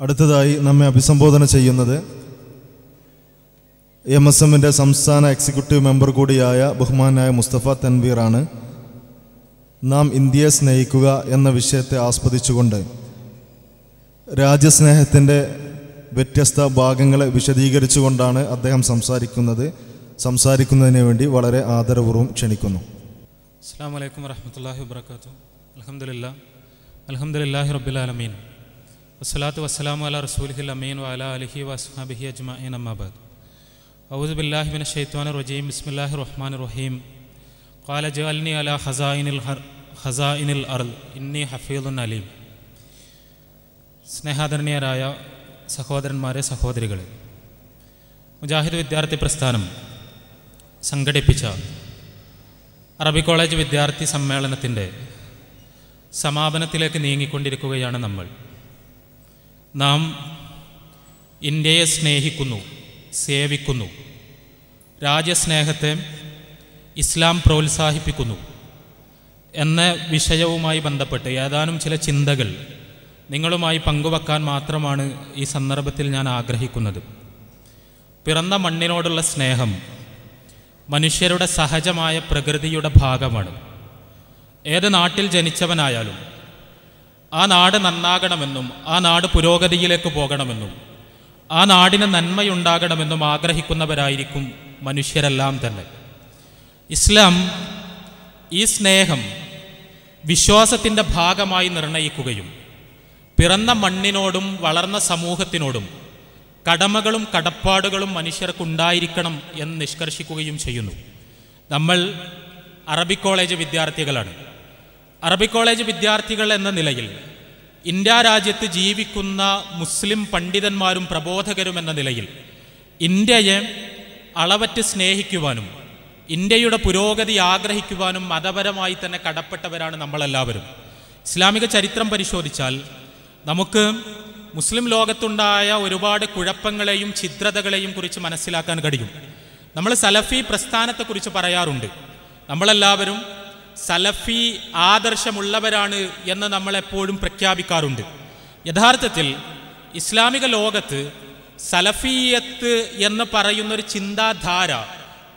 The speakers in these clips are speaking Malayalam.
അടുത്തതായി നമ്മെ അഭിസംബോധന ചെയ്യുന്നത് എം എസ് എമ്മിന്റെ സംസ്ഥാന എക്സിക്യൂട്ടീവ് മെമ്പർ കൂടിയായ ബഹുമാനായ മുസ്തഫ തൻവീറാണ് നാം ഇന്ത്യയെ സ്നേഹിക്കുക എന്ന വിഷയത്തെ ആസ്പദിച്ചുകൊണ്ട് രാജ്യസ്നേഹത്തിന്റെ വ്യത്യസ്ത ഭാഗങ്ങളെ വിശദീകരിച്ചുകൊണ്ടാണ് അദ്ദേഹം സംസാരിക്കുന്നത്. സംസാരിക്കുന്നതിന് വേണ്ടി വളരെ ആദരപൂർവം ക്ഷണിക്കുന്നു. അസ്സാം വലൈക്കും വറഹമത്തല്ലാഹി വാത്തു അലഹമുല്ല അലഹമുല്ലാഹി റബ്ബുലാലമീൻ വസ്സലാത്തു വസ്സലാമു അല റസൂലിഹിൽ അമീൻ വഅല അലഹി വസ്ഹാബിഹി അജ്മഈൻ അമ്മാബാദ് ഔദു ബില്ലാഹി മിന റജീം. ബിസ്മില്ലാഹി റഹ്മാൻ റഹീം. ഖാല ജഅൽനി അല ഹർ ഖസായിനിൽ അർദ്. ഇന്നി ഹഫീദുൻ അലീം. സ്നേഹാദരണീയരായ സഹോദരന്മാരെ സഹോദരികളെ. മുജാഹിദ് വിദ്യാർത്ഥി പ്രസ്ഥാനം സംഘടിപ്പിച്ച അറബി കോളേജ് വിദ്യാർത്ഥി സമ്മേളനത്തിന്റെ സമാപനത്തിലേക്ക് നീങ്ങിക്കൊണ്ടിരിക്കുകയാണ് നമ്മൾ. നാം ഇന്ത്യയെ സ്നേഹിക്കുന്നു സേവിക്കുന്നു. രാജ്യസ്നേഹത്തെ ഇസ്ലാം പ്രോത്സാഹിപ്പിക്കുന്നു എന്ന വിഷയവുമായി ബന്ധപ്പെട്ട് ഏതാനും ചില ചിന്തകൾ നിങ്ങളുമായി പങ്കുവെക്കാൻ മാത്രമാണ് ഈ സന്ദർഭത്തിൽ ഞാൻ ആഗ്രഹിക്കുന്നത്. പിറന്ന മണ്ണിനോടുള്ള സ്നേഹം മനുഷ്യരുടെ സഹജമായ പ്രകൃതിയുടെ ഭാഗമാണ്. ഏത് നാട്ടിൽ ജനിച്ചവനായാലും ആ നാട് നന്നാകണമെന്നും ആ നാട് പുരോഗതിയിലേക്ക് പോകണമെന്നും ആ നാടിന് നന്മയുണ്ടാകണമെന്നും ആഗ്രഹിക്കുന്നവരായിരിക്കും മനുഷ്യരെല്ലാം തന്നെ. ഇസ്ലാം ഈ സ്നേഹം വിശ്വാസത്തിന്റെ ഭാഗമായി നിർണയിക്കുകയും പിറന്ന മണ്ണിനോടും വളർന്ന സമൂഹത്തിനോടും കടമകളും കടപ്പാടുകളും മനുഷ്യർക്കുണ്ടായിരിക്കണം എന്ന് നിഷ്കർഷിക്കുകയും ചെയ്യുന്നു. നമ്മൾ അറബിക് കോളേജ് വിദ്യാർത്ഥികളാണ്. അറബി കോളേജ് വിദ്യാർത്ഥികൾ എന്ന നിലയിൽ ഇന്ത്യ രാജ്യത്ത് ജീവിക്കുന്ന മുസ്ലിം പണ്ഡിതന്മാരും പ്രബോധകരും എന്ന നിലയിൽ ഇന്ത്യയെ അളവറ്റ് സ്നേഹിക്കുവാനും ഇന്ത്യയുടെ പുരോഗതി ആഗ്രഹിക്കുവാനും മതപരമായി തന്നെ കടപ്പെട്ടവരാണ് നമ്മളെല്ലാവരും. ഇസ്ലാമിക ചരിത്രം പരിശോധിച്ചാൽ നമുക്ക് മുസ്ലിം ലോകത്തുണ്ടായ ഒരുപാട് കുഴപ്പങ്ങളെയും ഛിദ്രതകളെയും കുറിച്ച് മനസ്സിലാക്കാൻ കഴിയും. നമ്മൾ സലഫി പ്രസ്ഥാനത്തെക്കുറിച്ച് പറയാറുണ്ട്. നമ്മളെല്ലാവരും സലഫി ആദർശമുള്ളവരാണ് എന്ന് നമ്മളെപ്പോഴും പ്രഖ്യാപിക്കാറുണ്ട്. യഥാർത്ഥത്തിൽ ഇസ്ലാമിക ലോകത്ത് സലഫിയത്ത് എന്ന് പറയുന്നൊരു ചിന്താധാര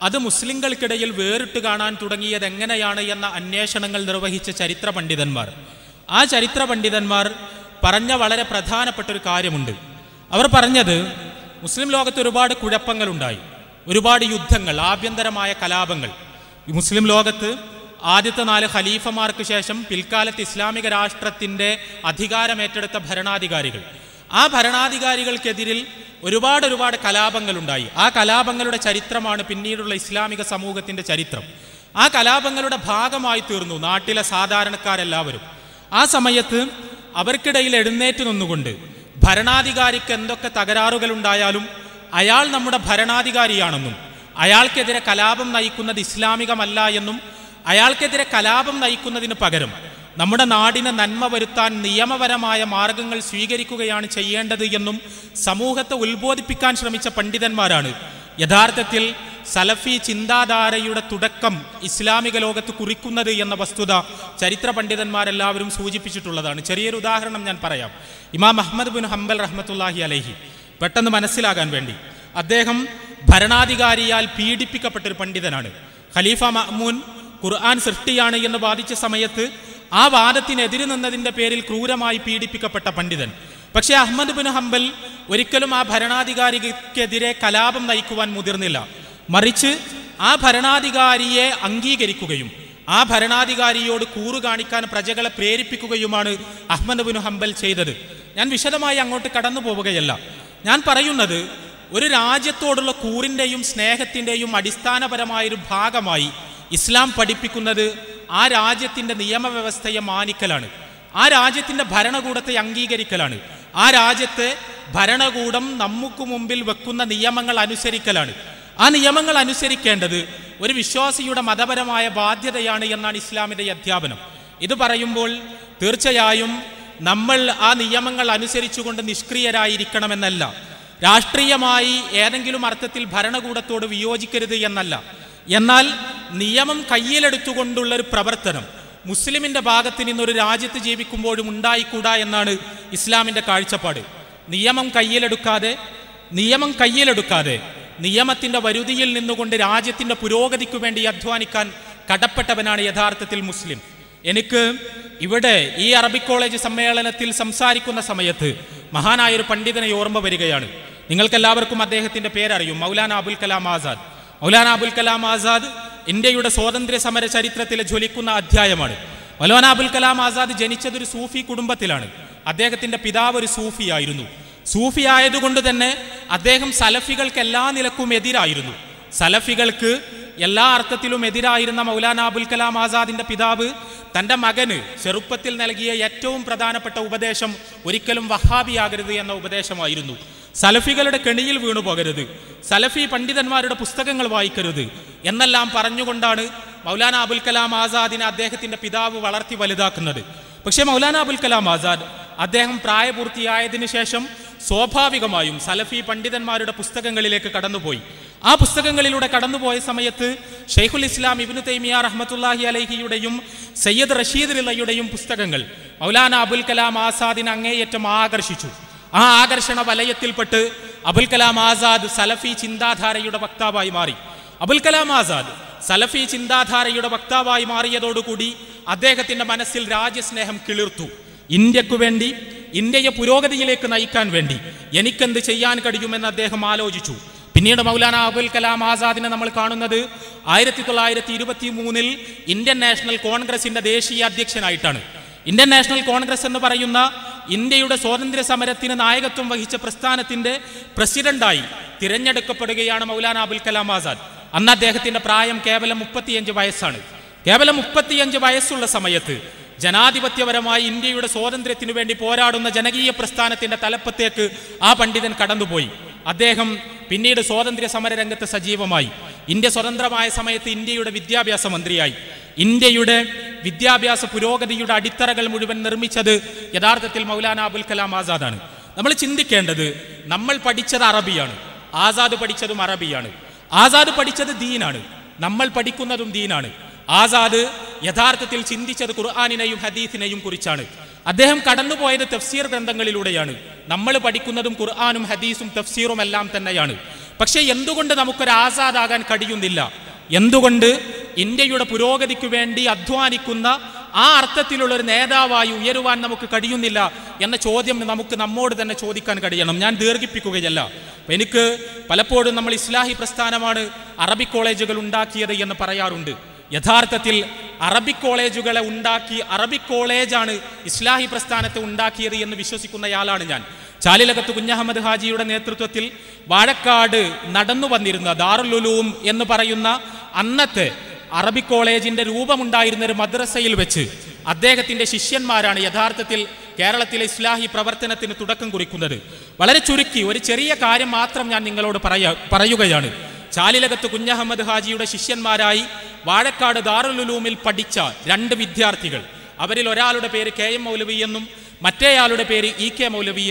അത് മുസ്ലിങ്ങൾക്കിടയിൽ വേറിട്ട് കാണാൻ തുടങ്ങിയത് എങ്ങനെയാണ് എന്ന അന്വേഷണങ്ങൾ നിർവഹിച്ച ചരിത്ര പണ്ഡിതന്മാർ. ആ ചരിത്ര പണ്ഡിതന്മാർ പറഞ്ഞ വളരെ പ്രധാനപ്പെട്ട ഒരു കാര്യമുണ്ട്. അവർ പറഞ്ഞത് മുസ്ലിം ലോകത്ത് ഒരുപാട് കുഴപ്പങ്ങളുണ്ടായി. ഒരുപാട് യുദ്ധങ്ങൾ ആഭ്യന്തരമായ കലാപങ്ങൾ. മുസ്ലിം ലോകത്ത് ആദ്യത്തെ നാല് ഖലീഫമാർക്ക് ശേഷം പിൽക്കാലത്ത് ഇസ്ലാമിക രാഷ്ട്രത്തിന്റെ അധികാരമേറ്റെടുത്ത ഭരണാധികാരികൾ. ആ ഭരണാധികാരികൾക്കെതിരിൽ ഒരുപാട് ഒരുപാട് കലാപങ്ങളുണ്ടായി. ആ കലാപങ്ങളുടെ ചരിത്രമാണ് പിന്നീടുള്ള ഇസ്ലാമിക സമൂഹത്തിന്റെ ചരിത്രം. ആ കലാപങ്ങളുടെ ഭാഗമായി തീർന്നു നാട്ടിലെ സാധാരണക്കാരെല്ലാവരും. ആ സമയത്ത് അവർക്കിടയിൽ എഴുന്നേറ്റ് നിന്നുകൊണ്ട് ഭരണാധികാരിക്ക് എന്തൊക്കെ തകരാറുകൾ ഉണ്ടായാലും അയാൾ നമ്മുടെ ഭരണാധികാരിയാണെന്നും അയാൾക്കെതിരെ കലാപം നയിക്കുന്നത് ഇസ്ലാമികമല്ല എന്നും അയാൾക്കെതിരെ കലാപം നയിക്കുന്നതിന് പകരം നമ്മുടെ നാടിന് നന്മ വരുത്താൻ നിയമപരമായ മാർഗങ്ങൾ സ്വീകരിക്കുകയാണ് ചെയ്യേണ്ടത് എന്നും സമൂഹത്തെ ഉത്ബോധിപ്പിക്കാൻ ശ്രമിച്ച പണ്ഡിതന്മാരാണ്. യഥാർത്ഥത്തിൽ സലഫി ചിന്താധാരയുടെ തുടക്കം ഇസ്ലാമിക ലോകത്ത് കുറിക്കുന്നത് എന്ന വസ്തുത ചരിത്ര പണ്ഡിതന്മാരെല്ലാവരും സൂചിപ്പിച്ചിട്ടുള്ളതാണ്. ചെറിയൊരു ഉദാഹരണം ഞാൻ പറയാം. ഇമാം അഹമ്മദ് ബിൻ ഹംബൽ റഹ്മത്തുല്ലാഹി അലഹി. പെട്ടെന്ന് മനസ്സിലാകാൻ വേണ്ടി. അദ്ദേഹം ഭരണാധികാരിയാൽ പീഡിപ്പിക്കപ്പെട്ടൊരു പണ്ഡിതനാണ്. ഖലീഫ മഹ്മൂൻ ഖുർആൻ സൃഷ്ടിയാണ് എന്ന് വാദിച്ച സമയത്ത് ആ വാദത്തിനെതിരെ നിന്നതിന്റെ പേരിൽ ക്രൂരമായി പീഡിപ്പിക്കപ്പെട്ട പണ്ഡിതൻ. പക്ഷേ അഹമ്മദ് ബിൻ ഹംബൽ ഒരിക്കലും ആ ഭരണാധികാരിക്കെതിരെ കലാപം നയിക്കുവാൻ മുതിർന്നില്ല. മറിച്ച് ആ ഭരണാധികാരിയെ അംഗീകരിക്കുകയും ആ ഭരണാധികാരിയോട് കൂറു കാണിക്കാൻ പ്രജകളെ പ്രേരിപ്പിക്കുകയുമാണ് അഹമ്മദ് ബിൻ ഹംബൽ ചെയ്തത്. ഞാൻ വിശദമായി അങ്ങോട്ട് കടന്നു പോവുകയല്ല. ഞാൻ പറയുന്നത് ഒരു രാജ്യത്തോടുള്ള കൂറിന്റെയും സ്നേഹത്തിന്റെയും അടിസ്ഥാനപരമായൊരു ഭാഗമായി ഇസ്ലാം പഠിപ്പിക്കുന്നത് ആ രാജ്യത്തിന്റെ നിയമവ്യവസ്ഥയെ മാനിക്കലാണ്. ആ രാജ്യത്തിന്റെ ഭരണകൂടത്തെ അംഗീകരിക്കലാണ്. ആ രാജ്യത്തെ ഭരണകൂടം നമുക്ക് മുമ്പിൽ വെക്കുന്ന നിയമങ്ങൾ അനുസരിക്കലാണ്. ആ നിയമങ്ങൾ അനുസരിക്കേണ്ടത് ഒരു വിശ്വാസിയുടെ മതപരമായ ബാധ്യതയാണ് എന്നാണ് ഇസ്ലാമിന്റെ അധ്യാപനം. ഇത് പറയുമ്പോൾ തീർച്ചയായും നമ്മൾ ആ നിയമങ്ങൾ അനുസരിച്ചുകൊണ്ട് നിഷ്ക്രിയരായിരിക്കണമെന്നല്ല. രാഷ്ട്രീയമായി ഏതെങ്കിലും അർത്ഥത്തിൽ ഭരണകൂടത്തോട് വിയോജിക്കരുത് എന്നല്ല. എന്നാൽ നിയമം കയ്യിലെടുത്തുകൊണ്ടുള്ള ഒരു പ്രവർത്തനം. മുസ്ലിമിന്റെ ഭാഗത്ത് നിന്നൊരു രാജ്യത്ത് ജീവിക്കുമ്പോഴും ഉണ്ടായിക്കൂടാ എന്നാണ് ഇസ്ലാമിന്റെ കാഴ്ചപ്പാട്. നിയമം കയ്യിലെടുക്കാതെ നിയമം കയ്യിലെടുക്കാതെ നിയമത്തിന്റെ വരുതിയിൽ നിന്നുകൊണ്ട് രാജ്യത്തിന്റെ പുരോഗതിക്കു വേണ്ടി അധ്വാനിക്കാൻ കടപ്പെട്ടവനാണ് യഥാർത്ഥത്തിൽ മുസ്ലിം. എനിക്ക് ഇവിടെ ഈ അറബിക് കോളേജ് സമ്മേളനത്തിൽ സംസാരിക്കുന്ന സമയത്ത് മഹാനായ ഒരു പണ്ഡിതനെ ഓർമ്മ വരികയാണ്. നിങ്ങൾക്കെല്ലാവർക്കും അദ്ദേഹത്തിന്റെ പേരറിയും. മൗലാന അബുൽ കലാം ആസാദ്. മൗലാന അബുൽ കലാം ആസാദ് ഇന്ത്യയുടെ സ്വാതന്ത്ര്യ സമര ചരിത്രത്തിലെ ജ്വലിക്കുന്ന അധ്യായമാണ്. മൗലാന അബുൽ കലാം ആസാദ് ജനിച്ചത് ഒരു സൂഫി കുടുംബത്തിലാണ്. അദ്ദേഹത്തിന്റെ പിതാവ് ഒരു സൂഫിയായിരുന്നു. സൂഫി ആയതുകൊണ്ട് തന്നെ അദ്ദേഹം സലഫികൾക്ക് എല്ലാ നിലക്കും എതിരായിരുന്നു. സലഫികൾക്ക് എല്ലാ അർത്ഥത്തിലും എതിരായിരുന്ന മൗലാന അബുൽ കലാം ആസാദിന്റെ പിതാവ് തന്റെ മകന് ചെറുപ്പത്തിൽ നൽകിയ ഏറ്റവും പ്രധാനപ്പെട്ട ഉപദേശം ഒരിക്കലും വഹാബിയാകരുത് എന്ന ഉപദേശമായിരുന്നു. സലഫികളുടെ കെണിയിൽ വീണു പോകരുത്. സലഫി പണ്ഡിതന്മാരുടെ പുസ്തകങ്ങൾ വായിക്കരുത്. എന്നെല്ലാം പറഞ്ഞുകൊണ്ടാണ് മൗലാന അബുൽ കലാം ആസാദിനെ അദ്ദേഹത്തിന്റെ പിതാവ് വളർത്തി വലുതാക്കുന്നത്. പക്ഷേ മൗലാന അബുൽ കലാം ആസാദ് അദ്ദേഹം പ്രായപൂർത്തിയായതിനു ശേഷം സ്വാഭാവികമായും സലഫി പണ്ഡിതന്മാരുടെ പുസ്തകങ്ങളിലേക്ക് കടന്നുപോയി. ആ പുസ്തകങ്ങളിലൂടെ കടന്നുപോയ സമയത്ത് ഷെയ്ഖുൽ ഇസ്ലാം ഇബിനു തൈമിയ റഹ്മത്തുല്ലാഹി അലഹിയുടെയും സയ്യദ് റഷീദ് റിലയുടെയും പുസ്തകങ്ങൾ മൗലാന അബുൽ കലാം ആസാദിനെ അങ്ങേയറ്റം ആകർഷിച്ചു. ആ ആകർഷണ വലയത്തിൽപ്പെട്ട് അബുൽ കലാം ആസാദ് സലഫി ചിന്താധാരയുടെ വക്താവായി മാറി. അബുൽ കലാം ആസാദ് സലഫി ചിന്താധാരയുടെ വക്താവായി മാറിയതോടുകൂടി അദ്ദേഹത്തിന്റെ മനസ്സിൽ രാജ്യസ്നേഹം കിളിർത്തു. ഇന്ത്യക്കു വേണ്ടി ഇന്ത്യയെ പുരോഗതിയിലേക്ക് നയിക്കാൻ വേണ്ടി എനിക്കെന്ത് ചെയ്യാൻ കഴിയുമെന്ന് അദ്ദേഹം ആലോചിച്ചു. പിന്നീട് മൗലാന അബുൽ കലാം ആസാദിനെ നമ്മൾ കാണുന്നത് ആയിരത്തി തൊള്ളായിരത്തി ഇരുപത്തി മൂന്നിൽ ഇന്ത്യൻ നാഷണൽ കോൺഗ്രസിന്റെ ദേശീയ അധ്യക്ഷനായിട്ടാണ്. ഇന്ത്യൻ നാഷണൽ കോൺഗ്രസ് എന്ന് പറയുന്ന ഇന്ത്യയുടെ സ്വാതന്ത്ര്യ സമരത്തിന് നായകത്വം വഹിച്ച പ്രസ്ഥാനത്തിന്റെ പ്രസിഡന്റായി തിരഞ്ഞെടുക്കപ്പെടുകയാണ് മൗലാന അബുൽ കലാം ആസാദ്. അന്ന് അദ്ദേഹത്തിന്റെ പ്രായം കേവലം മുപ്പത്തിയഞ്ച് വയസ്സാണ്. കേവലം മുപ്പത്തിയഞ്ച് വയസ്സുള്ള സമയത്ത് ജനാധിപത്യപരമായി ഇന്ത്യയുടെ സ്വാതന്ത്ര്യത്തിനു വേണ്ടി പോരാടുന്ന ജനകീയ പ്രസ്ഥാനത്തിന്റെ തലപ്പത്തേക്ക് ആ പണ്ഡിതൻ കടന്നുപോയി. അദ്ദേഹം പിന്നീട് സ്വാതന്ത്ര്യ സമര രംഗത്ത് സജീവമായി. ഇന്ത്യ സ്വതന്ത്രമായ സമയത്ത് ഇന്ത്യയുടെ വിദ്യാഭ്യാസ മന്ത്രിയായി. ഇന്ത്യയുടെ വിദ്യാഭ്യാസ പുരോഗതിയുടെ അടിത്തറകൾ മുഴുവൻ നിർമ്മിച്ചത് യഥാർത്ഥത്തിൽ മൗലാന അബുൽ കലാം ആസാദാണ്. നമ്മൾ ചിന്തിക്കേണ്ടത് നമ്മൾ പഠിച്ചത് അറബിയാണ് ആസാദ് പഠിച്ചതും അറബിയാണ്. ആസാദ് പഠിച്ചത് ദീനാണ് നമ്മൾ പഠിക്കുന്നതും ദീനാണ്. ആസാദ് യഥാർത്ഥത്തിൽ ചിന്തിച്ചത് ഖുർആാനിനെയും ഹദീസിനെയും കുറിച്ചാണ്. അദ്ദേഹം കടന്നുപോയത് തഫ്സീർ ഗ്രന്ഥങ്ങളിലൂടെയാണ്. നമ്മൾ പഠിക്കുന്നതും ഖുർആാനും ഹദീസും തഫ്സീറും എല്ലാം തന്നെയാണ്. പക്ഷേ എന്തുകൊണ്ട് നമുക്കൊരു ആസാദാകാൻ കഴിയുന്നില്ല? എന്തുകൊണ്ട് ഇന്ത്യയുടെ പുരോഗതിക്ക് വേണ്ടി അധ്വാനിക്കുന്ന ആ അർത്ഥത്തിലുള്ള ഒരു നേതാവായി ഉയരുവാൻ നമുക്ക് കഴിയുന്നില്ല എന്ന ചോദ്യം നമുക്ക് നമ്മോട് തന്നെ ചോദിക്കാൻ കഴിയണം. ഞാൻ ദീർഘിപ്പിക്കുകയല്ല. എനിക്ക് പലപ്പോഴും നമ്മൾ ഇസ്ലാഹി പ്രസ്ഥാനമാണ് അറബി കോളേജുകൾ ഉണ്ടാക്കിയത് എന്ന് പറയാറുണ്ട്. യഥാർത്ഥത്തിൽ അറബിക് കോളേജുകളെ ഉണ്ടാക്കി അറബിക് കോളേജാണ് ഇസ്ലാഹി പ്രസ്ഥാനത്തെ ഉണ്ടാക്കിയത് എന്ന് വിശ്വസിക്കുന്നയാളാണ് ഞാൻ. ചാലിലകത്ത് കുഞ്ഞഹമ്മദ് ഹാജിയുടെ നേതൃത്വത്തിൽ വാഴക്കാട് നടന്നു വന്നിരുന്ന ദാറുലുലൂം എന്ന് പറയുന്ന അന്നത്തെ അറബിക് കോളേജിന്റെ രൂപമുണ്ടായിരുന്ന ഒരു മദ്രസയിൽ വെച്ച് അദ്ദേഹത്തിന്റെ ശിഷ്യന്മാരാണ് യഥാർത്ഥത്തിൽ കേരളത്തിലെ ഇസ്ലാഹി പ്രവർത്തനത്തിന് തുടക്കം കുറിക്കുന്നത്. വളരെ ചുരുക്കി ഒരു ചെറിയ കാര്യം മാത്രം ഞാൻ നിങ്ങളോട് പറയാ പറയുകയാണ്. ചാലിലകത്ത് കുഞ്ഞഹമ്മദ് ഹാജിയുടെ ശിഷ്യന്മാരായി വാഴക്കാട് ദാറുലുലൂമിൽ പഠിച്ച രണ്ട് വിദ്യാർത്ഥികൾ. അവരിൽ ഒരാളുടെ പേര് കെ എം മൗലവി എന്നും മറ്റേയാളുടെ പേര് ഇ കെ മൗലവി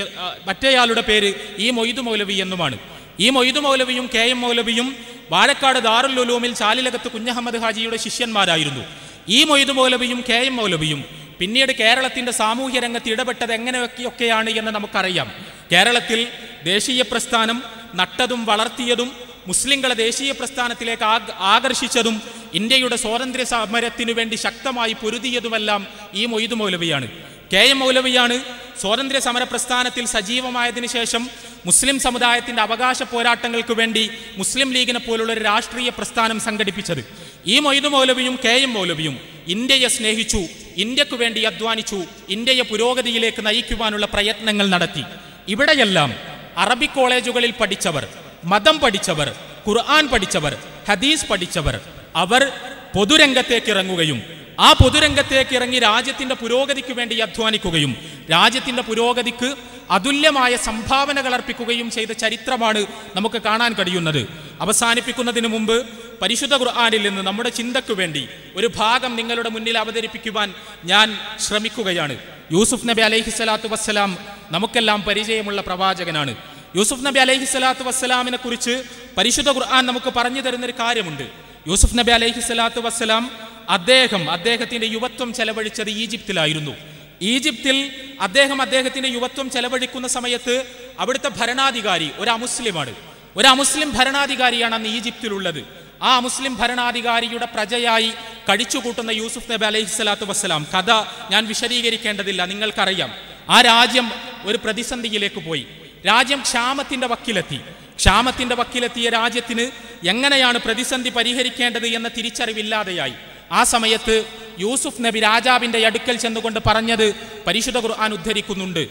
മറ്റേയാളുടെ പേര് ഇ മൊയ്തു മൗലവി എന്നുമാണ്. ഈ മൊയ്തു മൗലവിയും കെ എം മൗലവിയും വാഴക്കാട് ദാറുൽ ഉലൂമിൽ ചാലിലകത്ത് കുഞ്ഞഹമ്മദ് ഹാജിയുടെ ശിഷ്യന്മാരായിരുന്നു. ഈ മൊയ്തു മൗലവിയും കെ എം മൗലവിയും പിന്നീട് കേരളത്തിന്റെ സാമൂഹ്യ രംഗത്ത് ഇടപെട്ടത് എങ്ങനെയൊക്കെയൊക്കെയാണ് എന്ന് നമുക്കറിയാം. കേരളത്തിൽ ദേശീയ പ്രസ്ഥാനം നട്ടതും വളർത്തിയതും മുസ്ലിങ്ങളെ ദേശീയ പ്രസ്ഥാനത്തിലേക്ക് ആകർഷിച്ചതും ഇന്ത്യയുടെ സ്വാതന്ത്ര്യ സമരത്തിനു വേണ്ടി ശക്തമായി പൊരുതിയതുമെല്ലാം ഈ മൊയ്തു മൗലവിയാണ്. കെ എം മൗലവിയാണ് സ്വാതന്ത്ര്യ സമര പ്രസ്ഥാനത്തിൽ സജീവമായതിനു ശേഷം മുസ്ലിം സമുദായത്തിന്റെ അവകാശ പോരാട്ടങ്ങൾക്ക് വേണ്ടി മുസ്ലിം ലീഗിനെ പോലുള്ള ഒരു രാഷ്ട്രീയ പ്രസ്ഥാനം സംഘടിപ്പിച്ചത്. ഈ മൊയ്തു മൗലവിയും കെ എം മൗലവിയും ഇന്ത്യയെ സ്നേഹിച്ചു ഇന്ത്യയ്ക്ക് വേണ്ടി അധ്വാനിച്ചു ഇന്ത്യയെ പുരോഗതിയിലേക്ക് നയിക്കുവാനുള്ള പ്രയത്നങ്ങൾ നടത്തി. ഇവിടെയെല്ലാം അറബി കോളേജുകളിൽ പഠിച്ചവർ മതം പഠിച്ചവർ ഖുർആൻ പഠിച്ചവർ ഹദീസ് പഠിച്ചവർ അവർ പൊതുരംഗത്തേക്ക് ഇറങ്ങുകയും ആ പൊതുരംഗത്തേക്ക് ഇറങ്ങി രാജ്യത്തിന്റെ പുരോഗതിക്ക് വേണ്ടി അധ്വാനിക്കുകയും രാജ്യത്തിന്റെ പുരോഗതിക്ക് അതുല്യമായ സംഭാവനകൾ അർപ്പിക്കുകയും ചെയ്ത ചരിത്രമാണ് നമുക്ക് കാണാൻ കഴിയുന്നത്. അവസാനിപ്പിക്കുന്നതിന് മുമ്പ് പരിശുദ്ധ ഖുർആാനിൽ നിന്ന് നമ്മുടെ ചിന്തയ്ക്ക് വേണ്ടി ഒരു ഭാഗം നിങ്ങളുടെ മുന്നിൽ അവതരിപ്പിക്കുവാൻ ഞാൻ ശ്രമിക്കുകയാണ്. യൂസുഫ് നബി അലൈഹി സ്വലാത്തു വസ്സലാം നമുക്കെല്ലാം പരിചയമുള്ള പ്രവാചകനാണ്. യൂസുഫ് നബി അലൈഹി സ്വലാത്തു വസ്സലാമിനെ കുറിച്ച് പരിശുദ്ധ ഖുർആൻ നമുക്ക് പറഞ്ഞു തരുന്നൊരു കാര്യമുണ്ട്. യൂസുഫ് നബി അലൈഹി സ്വലാത്തു വസ്സലാം അദ്ദേഹം അദ്ദേഹത്തിന്റെ യുവത്വം ചെലവഴിച്ചത് ഈജിപ്തിലായിരുന്നു. ഈജിപ്തിൽ അദ്ദേഹം അദ്ദേഹത്തിന്റെ യുവത്വം ചെലവഴിക്കുന്ന സമയത്ത് അവിടുത്തെ ഭരണാധികാരി ഒരു അമുസ്ലിമാണ്. ഒരു അമുസ്ലിം ഭരണാധികാരിയാണ് അന്ന് ഈജിപ്തിലുള്ളത്. ആ മുസ്ലിം ഭരണാധികാരിയുടെ പ്രജയായി കഴിച്ചുകൂട്ടുന്ന യൂസുഫ് നബി അലൈഹി സ്വലാത്തു വസ്സലാം. കഥ ഞാൻ വിശദീകരിക്കേണ്ടതില്ല നിങ്ങൾക്കറിയാം. ആ രാജ്യം ഒരു പ്രതിസന്ധിയിലേക്ക് പോയി. രാജ്യം ക്ഷാമത്തിന്റെ വക്കിലെത്തി. ക്ഷാമത്തിന്റെ വക്കിലെത്തിയ രാജ്യത്തിന് എങ്ങനെയാണ് പ്രതിസന്ധി പരിഹരിക്കേണ്ടത് എന്ന തിരിച്ചറിവില്ലാതെയായി. ആ സമയത്ത് യൂസുഫ് നബി രാജാവിന്റെ അടുക്കൽ ചെന്നുകൊണ്ട് പറഞ്ഞത് പരിശുദ്ധ ഖുർആൻ ഉദ്ധരിക്കുന്നുണ്ട്.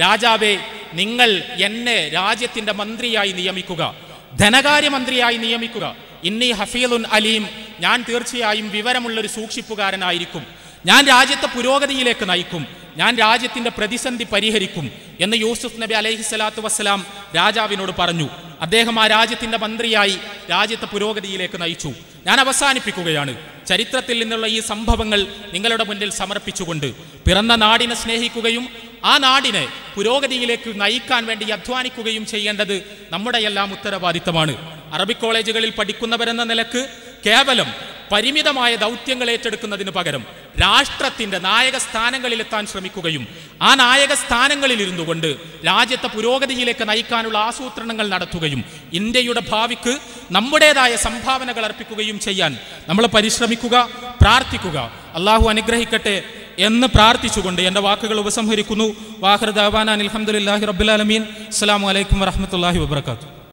രാജാവേ നിങ്ങൾ എന്നെ രാജ്യത്തിന്റെ മന്ത്രിയായി നിയമിക്കുക. ധനകാര്യമന്ത്രിയായി നിയമിക്കുക. ഇന്നി ഹഫീലുൻ അലീം ഞാൻ തീർച്ചയായും വിവരമുള്ളൊരു സൂക്ഷിപ്പുകാരനായിരിക്കും. ഞാൻ രാജ്യത്തെ പുരോഗതിയിലേക്ക് നയിക്കും. ഞാൻ രാജ്യത്തിന്റെ പ്രതിസന്ധി പരിഹരിക്കും. എന്ന് യൂസുഫ് നബി അലൈഹി സ്വലാത്തു വസ്സലാം രാജാവിനോട് പറഞ്ഞു. അദ്ദേഹം ആ രാജ്യത്തിന്റെ മന്ത്രിയായി രാജ്യത്തെ പുരോഗതിയിലേക്ക് നയിച്ചു. ഞാൻ അവസാനിപ്പിക്കുകയാണ്. ചരിത്രത്തിൽ നിന്നുള്ള ഈ സംഭവങ്ങൾ നിങ്ങളുടെ മുന്നിൽ സമർപ്പിച്ചുകൊണ്ട് പിറന്ന നാടിനെ സ്നേഹിക്കുകയും ആ നാടിനെ പുരോഗതിയിലേക്ക് നയിക്കാൻ വേണ്ടി അധ്വാനിക്കുകയും ചെയ്യേണ്ടത് നമ്മുടെ എല്ലാം ഉത്തരവാദിത്തമാണ്. അറബിക് കോളേജുകളിൽ പഠിക്കുന്നവരെന്ന നിലയ്ക്ക് കേവലം പരിമിതമായ ദൗത്യങ്ങൾ ഏറ്റെടുക്കുന്നതിന് പകരം രാഷ്ട്രത്തിന്റെ നായക സ്ഥാനങ്ങളിലെത്താൻ ശ്രമിക്കുകയും ആ നായക സ്ഥാനങ്ങളിൽ ഇരുന്നു കൊണ്ട് രാജ്യത്തെ പുരോഗതിയിലേക്ക് നയിക്കാനുള്ള ആസൂത്രണങ്ങൾ നടത്തുകയും ഇന്ത്യയുടെ ഭാവിക്ക് നമ്മുടേതായ സംഭാവനകൾ അർപ്പിക്കുകയും ചെയ്യാൻ നമ്മൾ പരിശ്രമിക്കുക പ്രാർത്ഥിക്കുക. അള്ളാഹു അനുഗ്രഹിക്കട്ടെ എന്ന് പ്രാർത്ഥിച്ചുകൊണ്ട് എന്റെ വാക്കുകൾ ഉപസംഹരിക്കുന്നു. വാഹൃദാൻ അലഹമുല്ലാഹി റബ്ബുലാലമീൻ അസ്സാം വലൈക്കും വറഹമത്തല്ലാഹി വാബർക്കാത്തു